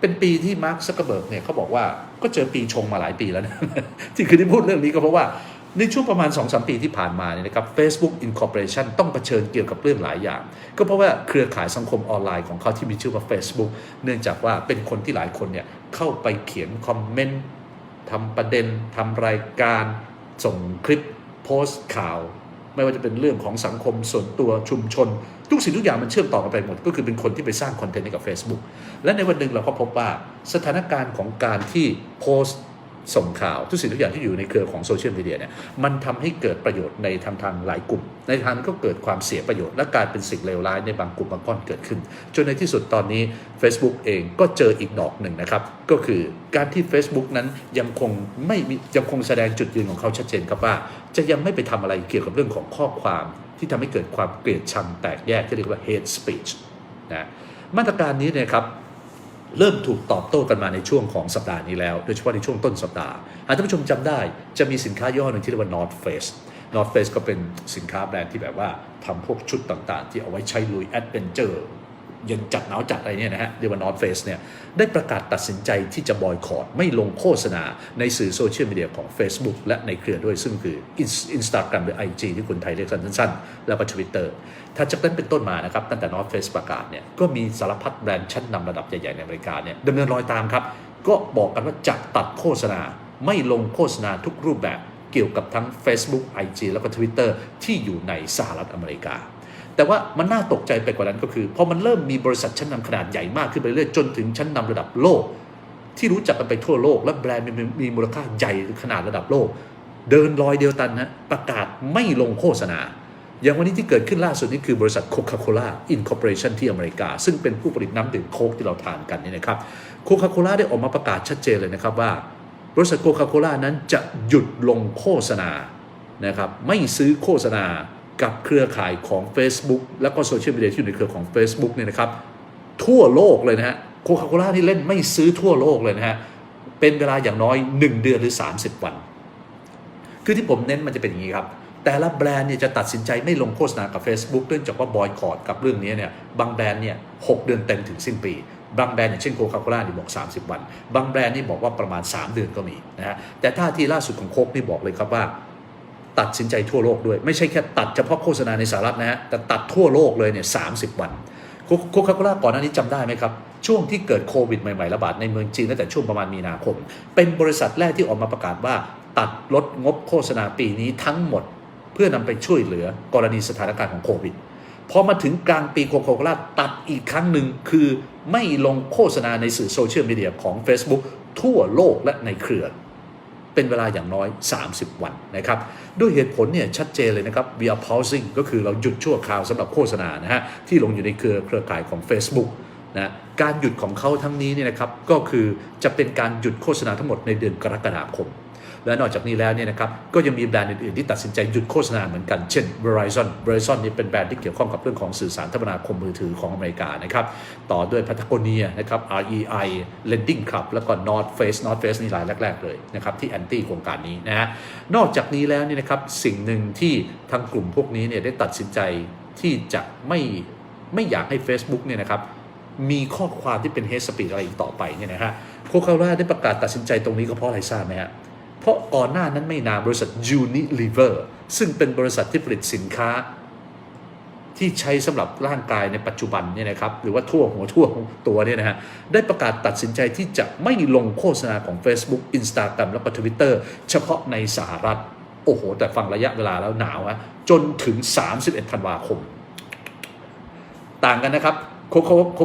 เป็นปีที่มาร์คซักเกอร์เบิร์กเนี่ยเขาบอกว่าก็เจอปีชงมาหลายปีแล้วนะที่คือที่พูดเรื่องนี้ก็เพราะว่าในช่วงประมาณ 2-3 ปีที่ผ่านมาเนี่ยนะครับ Facebook Incorporation ต้องเผชิญเกี่ยวกับเรื่องหลายอย่าง ก็เพราะว่าเครือข่ายสังคมออนไลน์ของเขาที่มีชื่อว่า Facebook เนื่องจากว่าเป็นคนที่หลายคนเนี่ยเข้าไปเขียนคอมเมนต์ทำประเด็นทำรายการส่งคลิปโพสต์ข่าว ไม่ว่าจะเป็นเรื่องของสังคมส่วนตัวชุมชน ทุกสิ่งทุกอย่างมันเชื่อมต่อกันไปหมด ก็คือเป็นคนที่ไปสร้างคอนเทนต์ให้กับ Facebook และในวันหนึ่งเราก็พบว่าสถานการณ์ของการที่โพสต์ส่งข่าวทุกสิ่งทุกอย่างที่อยู่ในเครือของโซเชียลมีเดียเนี่ยมันทำให้เกิดประโยชน์ในทางทางหลายกลุ่ม ในทางก็เกิดความเสียประโยชน์และกลายเป็นสิ่งเลวร้ายในบางกลุ่มบางก้อนเกิดขึ้น จนในที่สุดตอนนี้ Facebook เองก็เจออีกดอกหนึ่งนะครับ ก็คือการที่ Facebook นั้นยังคงไม่มียังคงแสดงจุดยืนของเขาชัดเจนครับว่า จะยังไม่ไปทำอะไรเกี่ยวกับเรื่องของข้อความ ที่ทำให้เกิดความเกลียดชังแตกแยกที่เรียกว่า hate speech นะมาตรการนี้เนี่ยครับเริ่มถูกตอบโต้กันมาในช่วงของสัปดาห์นี้แล้ว โดยเฉพาะในช่วงต้นสัปดาห์หากท่านผู้ชมจำได้จะมีสินค้าย่อหนึ่งที่เรียกว่า North Face North Face ก็เป็นสินค้าแบรนด์ที่แบบว่าทำพวกชุดต่างๆ ที่เอาไว้ใช้ลุยแอดเวนเจอร์ เย็นจัดหนาวจัดอะไรเนี่ยนะฮะเรียกว่า North Face เนี่ยได้ประกาศตัดสินใจที่จะบอยคอรดไม่ลงโฆษณาในสื่อโซเชียลมีเดียของ Facebook และในเครือด้วยซึ่งคือ Instagram หรือ IG ที่คนไทยเรียกสั้นๆ แล้วก็ Twitter ถ้าจากนั้นเป็นต้นมานะครับตั้งแต่ North Face ประกาศเนี่ยก็มีสารพัดแบรนด์ชั้นนำระดับใหญ่ๆในอเมริกาเนี่ยดำเนินรอยตามครับก็บอกกันว่าจะตัดโฆษณาไม่ลงโฆษณาทุกรูปแบบเกี่ยวกับทั้ง Facebook IG แล้วก็ Twitter ที่อยู่ในสหรัฐอเมริกา แต่ว่ามันน่าตกใจไปกว่านั้นก็คือพอมันเริ่มมีบริษัทชั้นนำขนาดใหญ่มากขึ้นไปเรื่อยจนถึงชั้นนำระดับโลก ที่รู้จักกันไปทั่วโลก และแบรนด์มีมีมูลค่าใหญ่ขนาดระดับโลก เดินรอยเดียวกันนะประกาศไม่ลงโฆษณา อย่างวันนี้ที่เกิดขึ้นล่าสุดนี่คือบริษัทโคคาโคล่าอินคอร์ปอเรชันที่อเมริกา ซึ่งเป็นผู้ผลิตน้ำดื่มโค้กที่เราทานกันนี่นะครับโคคาโคล่าได้ออกมาประกาศชัดเจนเลยนะครับว่าบริษัทโคคาโคล่านั้นจะหยุดลงโฆษณานะครับไม่ซื้อโฆษณา กับเครือข่ายของ Facebook แล้วก็โซเชียลมีเดียที่อยู่ในเครือของ Facebook เนี่ยนะครับ ทั่วโลกเลยนะฮะโคคาโคล่าที่เล่นไม่ซื้อทั่วโลกเลยนะฮะ เป็นเวลาอย่างน้อย 1 เดือนหรือ 30 วัน คือที่ผมเน้นมันจะเป็นอย่างนี้ครับ แต่ละแบรนด์เนี่ยจะตัดสินใจไม่ลงโฆษณากับ Facebook เนื่องจากว่าบอยคอรดกับเรื่องนี้เนี่ยบางแบรนด์เนี่ยหเดือนเต็มถึงสิ้นปีบางแบรนด์อย่างเช่นโคคาโคล่านี่บอก 30 วัน บางแบรนด์นี่บอกว่าประมาณ 3 เดือนก็มีนะฮะแต่ท่าทีล่าสุดของโคกนี่บอกเลยครับว่า ตัดสินใจทั่วโลกด้วย ไม่ใช่แค่ตัดเฉพาะโฆษณาในสหรัฐนะฮะแต่ตัดทั่วโลกเลยเนี่ยสาวันโคคาโคล่าก่อนหน้านี้จำได้ไหมครับ ช่วงที่เกิดโควิดใหม่ๆระบาดในเมืองจีนตั้งแต่ช่วงประมาณมีนาคม เป็นบริษัทแรกที่ออกมาประกาศว่า ตัดลดงบโฆษณาปีนี้ทั้งหมด เพื่อนำไปช่วยเหลือกรณีสถานการณ์ของโควิดพอมาถึงกลางปีโคคาโคล่าตัดอีกครั้งหนึ่งคือไม่ลงโฆษณาในสื่อโซเชียลมีเดียของ Facebook ทั่วโลกและในเครือ เป็นเวลาอย่างน้อย 30 วันนะครับ ด้วยเหตุผลเนี่ยชัดเจนเลยนะครับ we are pausing ก็คือเราหยุดชั่วคราวสำหรับโฆษณานะฮะที่ลงอยู่ในเครือเครือข่ายของ Facebook นะการหยุดของเขาทั้งนี้เนี่ยนะครับก็คือจะเป็นการหยุดโฆษณาทั้งหมดในเดือนกรกฎาคม และนอกจากนี้แล้วเนี่ยนะครับก็ยังมีแบรนด์อื่นๆที่ตัดสินใจหยุดโฆษณาเหมือนกัน เช่น Verizon Verizon นี่เป็นแบรนด์ที่เกี่ยวข้องกับเรื่องของสื่อสารคมนาคมมือถือของอเมริกานะครับต่อด้วย Patagonia นะครับ REI Lending Club แล้วก็ North Face North Face นี่รายแรก ๆ เลยนะครับที่แอนตี้โครงการนี้นะฮะนอกจากนี้แล้วเนี่ยนะครับสิ่งหนึ่งที่ทางกลุ่มพวกนี้เนี่ยได้ตัดสินใจที่จะไม่ไม่อยากให้ Facebook เนี่ยนะครับมีข้อความที่เป็น hate speech อะไรอีกต่อไปเนี่ยนะฮะโคคาโคล่าได้ประกาศตัดสินใจตรงนี้ก็เพราะอะไรทราบไหมฮะเเพราะก่อนหน้านั้นไม่นานบริษัท Unilever ซึ่งเป็นบริษัทที่ผลิตสินค้า ที่ใช้สำหรับร่างกายในปัจจุบันเนี่ยนะครับหรือว่าทั่วหัวทั่วตัวเนี่ยนะฮะได้ประกาศตัดสินใจที่จะไม่ลงโฆษณาของ Facebook Instagram แล้วก็ Twitter เฉพาะในสหรัฐ โอ้โห แต่ฟังระยะเวลาแล้วหนาวอะจนถึง 31 ธันวาคม ต่างกันนะครับโค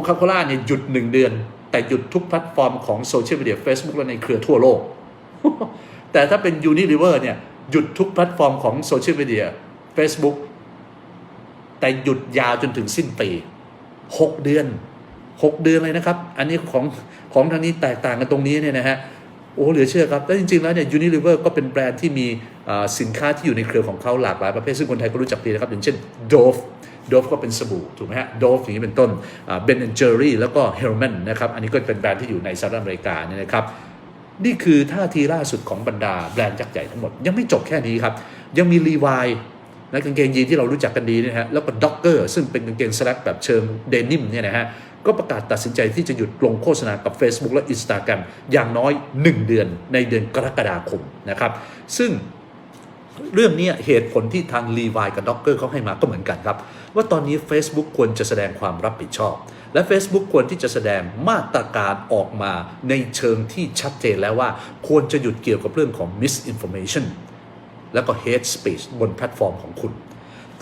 คาโคล่าเนี่ยหยุด 1 เดือน แต่หยุดทุกแพลตฟอร์มของโซเชียลมีเดีย Facebook และในเครือทั่วโลก แต่ถ้าเป็น Unilever เนี่ยหยุดทุกแพลตฟอร์มของโซเชียลมีเดีย Facebook แต่หยุดยาวจนถึงสิ้นปี 6 เดือน 6 เดือนเลยนะครับ อันนี้ของของทางนี้แตกต่างกันตรงนี้เนี่ยนะฮะโอ้เหลือเชื่อครับ แล้วจริง ๆ แล้วเนี่ย Unilever ก็เป็นแบรนด์ที่มีอ่าสินค้าที่อยู่ในเครือของเขาหลากหลายประเภท ซึ่งคนไทยก็รู้จักดีนะครับ อย่างเช่น Dove Dove ก็เป็นสบู่ถูกไหมฮะ Dove อย่างนี้เป็นต้นเบนแอนเจอรี่แล้วก็ Hellman นะครับ อันนี้ก็เป็นแบรนด์ที่อยู่ในสหรัฐอเมริกาเนี่ยนะครับ นี่คือท่าทีล่าสุดของบรรดาแบรนด์ยักษ์ใหญ่ทั้งหมด ยังไม่จบแค่นี้ครับ ยังมีลีวายนะกางเกงยีนที่เรารู้จักกันดีนะฮะแล้วก็ด็อกเกอร์ซึ่งเป็นกางเกงสแลกแบบเชิงเดนิมเนี่ยนะฮะก็ประกาศตัดสินใจที่จะหยุดลงโฆษณากับ Facebook และ Instagram อย่างน้อย 1 เดือนในเดือนกรกฎาคมนะครับซึ่ง เรื่องนี้เหตุผลที่ทางรีวายกับด็อกเกอร์เขาให้มาก็เหมือนกันครับ ว่าตอนนี้ Facebook ควรจะแสดงความรับผิดชอบ และ Facebook ควรที่จะแสดงมาตรการออกมาในเชิงที่ชัดเจนแล้วว่า ควรจะหยุดเกี่ยวกับเรื่องของ misinformation แล้วก็ hate speech บนแพลตฟอร์มของคุณ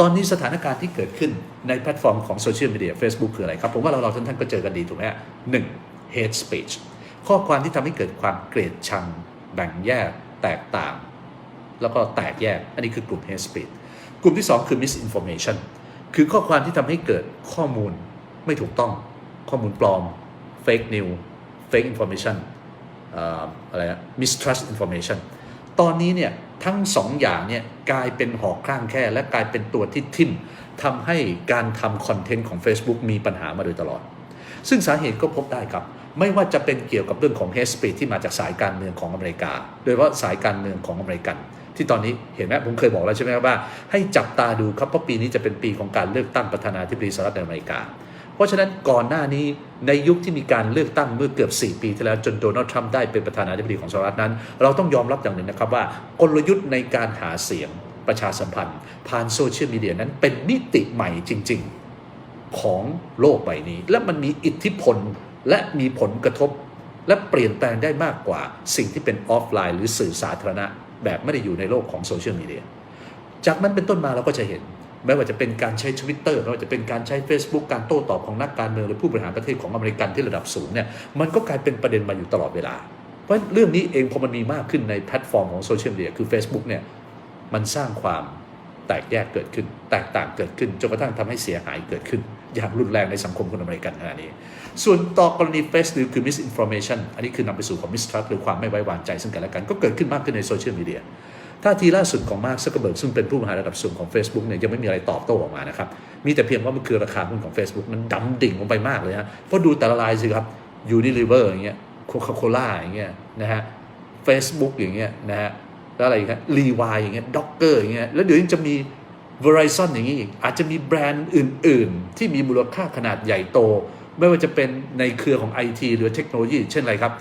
ตอนนี้สถานการณ์ที่เกิดขึ้นในแพลตฟอร์มของโซเชียลมีเดีย Facebook คืออะไรครับ ผมว่าเราเราท่านท่านก็เจอกันดีถูกไหมหนึ่ง hate speech ข้อความที่ทำให้เกิดความเกลียดชังแบ่งแยกแตกต่าง แล้วก็แตกแยก อันนี้คือกลุ่ม hate speech กลุ่มที่ 2 คือ misinformation คือข้อความที่ทำให้เกิดข้อมูลไม่ถูกต้อง ข้อมูลปลอม fake news fake information เอ่ออะไรนะ mistrust information ตอนนี้เนี่ยทั้งสองอย่างเนี่ยกลายเป็นหอกข้างแค่และกลายเป็นตัวที่ทิ่มทำให้การทำคอนเทนต์ของ Facebook มีปัญหามาโดยตลอด ซึ่งสาเหตุก็พบได้ครับ ไม่ว่าจะเป็นเกี่ยวกับเรื่องของ hate speech ที่มาจากสายการเมืองของอเมริกา โดยเฉพาะสายการเมืองของอเมริกัน ที่ตอนนี้เห็นไหมผมเคยบอกแล้วใช่ไหมครับว่า ให้จับตาดูครับเพราะปีนี้จะเป็นปีของการเลือกตั้งประธานาธิบดีสหรัฐอเมริกา เพราะฉะนั้นก่อนหน้านี้ในยุคที่มีการเลือกตั้งเมื่อเกือบ 4 ปีที่แล้วจนโดนัลด์ทรัมป์ได้เป็นประธานาธิบดีของสหรัฐนั้น เราต้องยอมรับอย่างหนึ่งนะครับว่ากลยุทธ์ในการหาเสียงประชาสัมพันธ์ ผ่านโซเชียลมีเดียนั้นเป็นมิติใหม่จริง ๆของโลกใบนี้ และมันมีอิทธิพลและมีผลกระทบ และเปลี่ยนแปลงได้มากกว่าสิ่งที่เป็นออฟไลน์ หรือสื่อสาธารณะ แบบไม่ได้อยู่ในโลกของโซเชียลมีเดียจากนั้นเป็นต้นมาเราก็จะเห็น ไม่ว่าจะเป็นการใช้ทวิตเตอร์ไม่ว่าจะเป็นการใช้ Facebook การโต้ตอบของนักการเมืองหรือผู้บริหารประเทศของอเมริกันที่ระดับสูงเนี่ยมันก็กลายเป็นประเด็นมาอยู่ตลอดเวลา เพราะเรื่องนี้เองพอมันมีมากขึ้นในแพลตฟอร์มของโซเชียลมีเดียคือ Facebook เนี่ยมันสร้างความ แตกแยกเกิดขึ้น แตกต่างเกิดขึ้นจนกระทั่งทำให้เสียหายเกิดขึ้น อย่างรุนแรงในสังคมคนอเมริกันขณะนี้ ส่วนต่อกรณี Fake News คือ misinformation อันนี้คือนำไปสู่ของ mistrust หรือความไม่ไว้วางใจซึ่งกันและกันก็เกิดขึ้นมากขึ้นในโซเชียลมีเดียท่าทีล่าสุดของมาร์คซักเกร์เบิร์กซึ่งเป็นผู้บริหารระดับสูงของ Facebook เนี่ยยังไม่มีอะไรตอบโต้ออกมานะครับ มีแต่เพียงว่ามันคือราคาหุ้นของ Facebook มันดำดิ่งลงไปมากเลยฮะเพราะดูแต่ละรายสิครับยูนิลิเวอร์อย่างเงี้ยโคคาโคล่าอย่างเงี้ยนะฮะ Facebook อย่างเงี้ยนะฮะ แล้วอะไรอีกครับรีวายอย่างเงี้ยด็อกเกอร์อย่างเงี้ยแล้วเดี๋ยวยังจะมี Verizon อย่างนี้อีกอาจจะมีแบรนด์อื่น ๆ ที่มีมูลค่าขนาดใหญ่โต ไม่ว่าจะเป็นในเครือของ IT หรือเทคโนโลยี เช่นอะไรครับ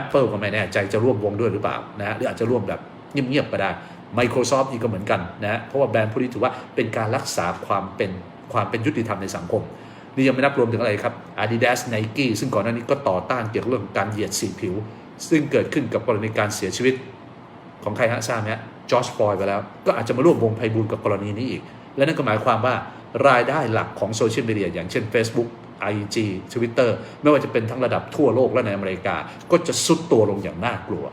Apple ก็ไม่แน่ใจจะร่วมวงด้วยหรือเปล่านะหรืออาจจะร่วมแบบเงียบๆก็ได้ Microsoft อีกก็เหมือนกันนะฮะเพราะว่าแบรนด์พวกนี้ถือว่าเป็นการรักษาความเป็นความเป็นยุติธรรมในสังคม นี่ยังไม่นับรวมถึงอะไรครับ Adidas Nike ซึ่งก่อนหน้านี้ก็ต่อต้านเกี่ยวกับเรื่องการเหยียดสีผิว ซึ่งเกิดขึ้นกับกรณีการเสียชีวิต ของใครฮะทราบไหมฮะจอร์จฟลอยด์ไปแล้ว ก็อาจจะมาร่วมวงไพบูลกับกรณีนี้อีก และนั่นก็หมายความว่ารายได้หลักของโซเชียลมีเดียอย่างเช่น Facebook IG Twitter ไม่ว่าจะเป็นทั้งระดับทั่วโลกและในอเมริกา ก็จะสุดตัวลงอย่างน่ากลัว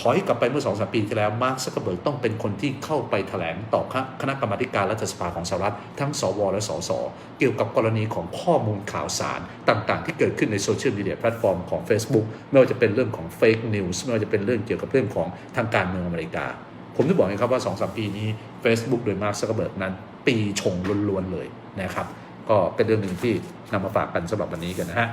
ถอยกลับไปเมื่อสองสามปีที่แล้วมาร์คซักเกอร์เบิร์กต้องเป็นคนที่เข้าไปแถลงต่อคณะกรรมาการรัฐสภาของสหรัฐทั้งสวและสสเกี่ยวกับกรณีของข้อมูลข่าวสารต่างๆ ที่เกิดขึ้นในโซเชียลมีเดียแพลตฟอร์มของ Facebook ไม่ว่าจะเป็นเรื่องของเฟกนิวส์ไม่ว่าจะเป็นเรื่องเกี่ยวกับเรื่องของทางการเมืองอเมริกา ผมจะบอกไงครับว่า2อสปีนี้ Facebook โดยมาร์คซักเกอร์เบิร์กนั้น ปีชงล้วนๆเลยนะครับก็เป็นเรื่องหนึ่งที่นำมาฝากกันสำหรับวันนี้กันนะฮะ